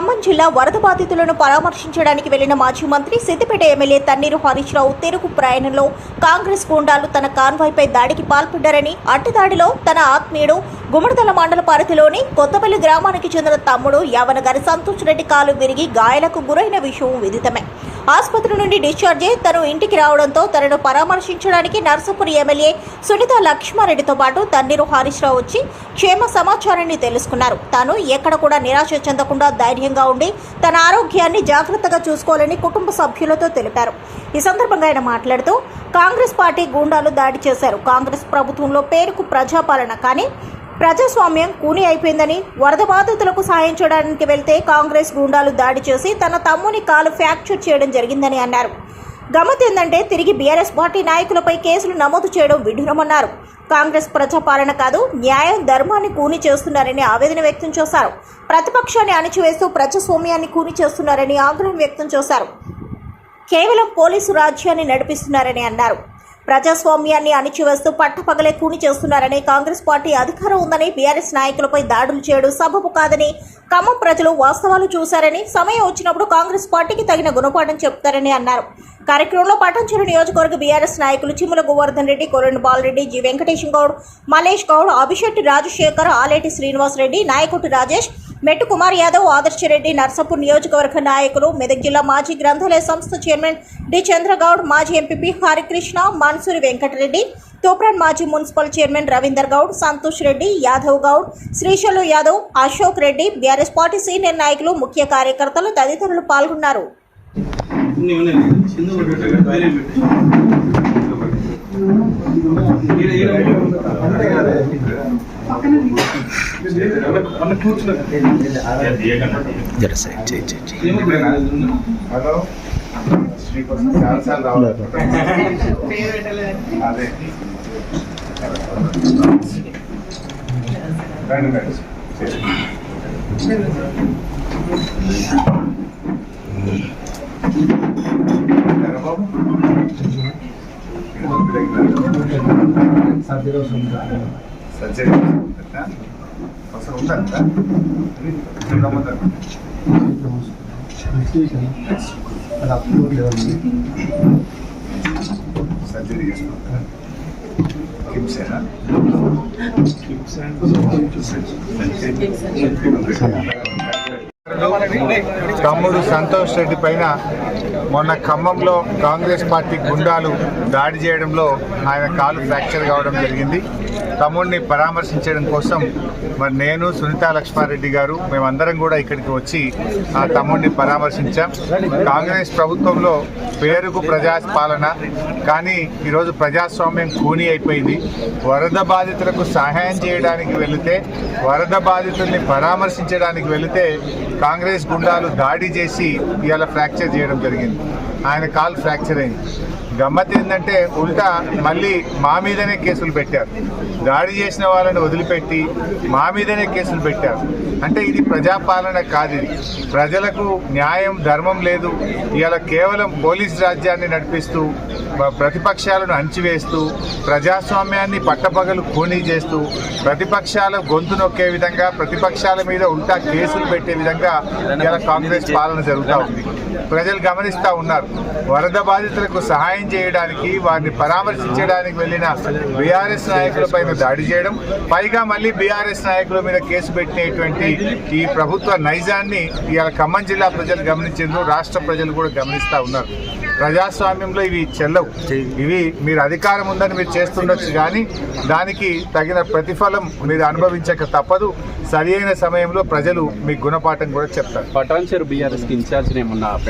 ఖమ్మం జిల్లా వరద బాధితులను పరామర్శించడానికి వెళ్ళిన మాజీ మంత్రి సిద్దిపేట ఎమ్మెల్యే తన్నీరు హరీష్ రావు ప్రయాణంలో కాంగ్రెస్ గూండాలు తన కాన్వాయ్పై దాడికి పాల్పడ్డారని అడ్డదాడిలో తన ఆత్మీయుడు గుమ్మడితల మండల పరిధిలోని కొత్తపల్లి గ్రామానికి చెందిన తమ్ముడు యావనగారి సంతోష్ రెడ్డి కాలు విరిగి గాయాలకు గురైన విషయం విదితమే. ఆసుపత్రి నుండి డిశ్చార్జ్ అయి తను ఇంటికి రావడంతో తనను పరామర్శించడానికి నర్సాపురి ఎమ్మెల్యే సునీత లక్ష్మారెడ్డితో పాటు తన్నీరు హరీష్ రావు వచ్చి క్షేమ సమాచారాన్ని తెలుసుకున్నారు. తాను ఎక్కడ కూడా నిరాశ చెందకుండా ధైర్యంగా ఉండి తన ఆరోగ్యాన్ని జాగ్రత్తగా చూసుకోవాలని కుటుంబ సభ్యులతో తెలిపారు. ఈ సందర్భంగా ఆయన మాట్లాడుతూ కాంగ్రెస్ పార్టీ గూండాలు దాడి చేశారు. కాంగ్రెస్ ప్రభుత్వంలో పేరుకు ప్రజాపాలన కానీ ప్రజాస్వామ్యం కూని అయిపోయిందని వరద బాధితులకు సాయం చేయడానికి వెళ్తే కాంగ్రెస్ గూండాలు దాడి చేసి తన తమ్ముని కాలు ఫ్రాక్చర్ చేయడం జరిగిందని అన్నారు. గమ్మత్ ఏంటంటే తిరిగి బీఆర్ఎస్ పార్టీ నాయకులపై కేసులు నమోదు చేయడం విడ్డూరమన్నారు. కాంగ్రెస్ ప్రజాపాలన కాదు న్యాయం ధర్మాన్ని కూని చేస్తున్నారని ఆవేదన వ్యక్తం చేశారు. ప్రతిపక్షాన్ని అణిచివేస్తూ ప్రజాస్వామ్యాన్ని కూని చేస్తున్నారని ఆగ్రహం వ్యక్తం చేశారు. కేవలం పోలీసు రాజ్యాన్ని నడిపిస్తున్నారని అన్నారు. ప్రజాస్వామ్యాన్ని అణిచివేస్తూ పట్టపగలే కూని చేస్తున్నారని కాంగ్రెస్ పార్టీ అధికారం ఉందని బీఆర్ఎస్ నాయకులపై దాడులు చేయడం సబబు కాదని ఖమ్మం ప్రజలు వాస్తవాలు చూశారని సమయం వచ్చినప్పుడు కాంగ్రెస్ పార్టీకి తగిన గుణపాఠం చెప్తారని అన్నారు. కార్యక్రమంలో పట్టంచెరు నియోజకవర్గ బీఆర్ఎస్ నాయకులు చిముల గోవర్ధన్ రెడ్డి కోరెండు బాలరెడ్డి జి వెంకటేశం గౌడ్ మలేష్ గౌడ్ అభిషెట్టి రాజశేఖర్ ఆలేటి శ్రీనివాస్ రెడ్డి నాయకుటి రాజేష్ మెట్టు కుమార్ యాదవ్ ఆదర్శ రెడ్డి నర్సాపూర్ నియోజకవర్గ నాయకులు మెదక్ జిల్లా మాజీ గ్రంథాలయ సంస్థ చైర్మన్ డి చంద్రగౌడ్ మాజీ ఎంపీపీ హరికృష్ణ మాన్సూరి వెంకటరెడ్డి తోప్రాన్ మాజీ municipal chairman Ravinder Goud Santosh Reddy Yadav Goud Srishailu Yadav Ashok Reddy BRS party senior నాయకులు ముఖ్య కార్యకర్తలు తదితరులు పాల్గొన్నారు. జర సైడ్ చేయి చేయి చేయి. ఏమవుతుంది? హలో మీకోసం చాలాసార్లు రావాలి అదే రండి రండి ఉంటారా బాబు? సర్జరీ? అవసరం రమ్మంటారు సర్జరీ చేసుకుంటారా కిమ్సేనా? తమ్ముడు సంతోష్ రెడ్డి పైన మొన్న ఖమ్మంలో కాంగ్రెస్ పార్టీ గుండాలు దాడి చేయడంలో ఆయన కాలు ఫ్రాక్చర్ కావడం జరిగింది. తమ్ముడిని పరామర్శించడం కోసం మరి నేను సునీతా లక్ష్మారెడ్డి గారు మేమందరం కూడా ఇక్కడికి వచ్చి ఆ తమ్ముడిని పరామర్శించాం. కాంగ్రెస్ ప్రభుత్వంలో పేరుకు ప్రజా పాలన కానీ ఈరోజు ప్రజాస్వామ్యం కూని అయిపోయింది. వరద బాధితులకు సహాయం చేయడానికి వెళితే వరద బాధితుల్ని పరామర్శించడానికి వెళితే కాంగ్రెస్ గుండాలు దాడి చేసి ఇవాళ ఫ్రాక్చర్ చేయడం జరిగింది. ఆయన కాల్ ఫ్రాక్చర్ అయింది. గమ్మత్ ఏంటంటే ఉల్టా మళ్ళీ మా మీదనే కేసులు పెట్టారు. దాడి చేసిన వాళ్ళని వదిలిపెట్టి మా మీదనే కేసులు పెట్టారు. అంటే ఇది ప్రజాపాలన కాదు ఇది. ప్రజలకు న్యాయం ధర్మం లేదు. ఇవాళ కేవలం పోలీస్ రాజ్యాన్ని నడిపిస్తూ ప్రతిపక్షాలను అంచివేస్తూ ప్రజాస్వామ్యాన్ని పట్టపగలు ఖూనీ చేస్తూ ప్రతిపక్షాల గొంతు నొక్కే విధంగా ప్రతిపక్షాల మీద ఉల్టా కేసులు పెట్టే విధంగా ఇవాళ కాంగ్రెస్ పాలన జరుగుతూ ఉంది. ప్రజలు గమనిస్తూ ఉన్నారు. వరద బాధితులకు సహాయం చేయడానికి వారిని పరామర్శించడానికి వెళ్ళిన బీఆర్ఎస్ నాయకుల పైన దాడి చేయడం పైగా మళ్ళీ బీఆర్ఎస్ నాయకుల మీద కేసు పెట్టినటువంటి ఈ ప్రభుత్వ నైజాన్ని ఇవాళ ఖమ్మం జిల్లా ప్రజలు గమనించారు రాష్ట్ర ప్రజలు కూడా గమనిస్తూ ఉన్నారు. ప్రజాస్వామ్యంలో ఇవి చెల్లవు. ఇవి మీరు అధికారం ఉందని మీరు చేస్తుండొచ్చు కానీ దానికి తగిన ప్రతిఫలం మీరు అనుభవించక తప్పదు. సరియైన సమయంలో ప్రజలు మీ గుణపాఠం కూడా చెప్తారు. పటాన్చెరు బీఆర్ఎస్కి ఇన్ఛార్జ్ ఏమన్నా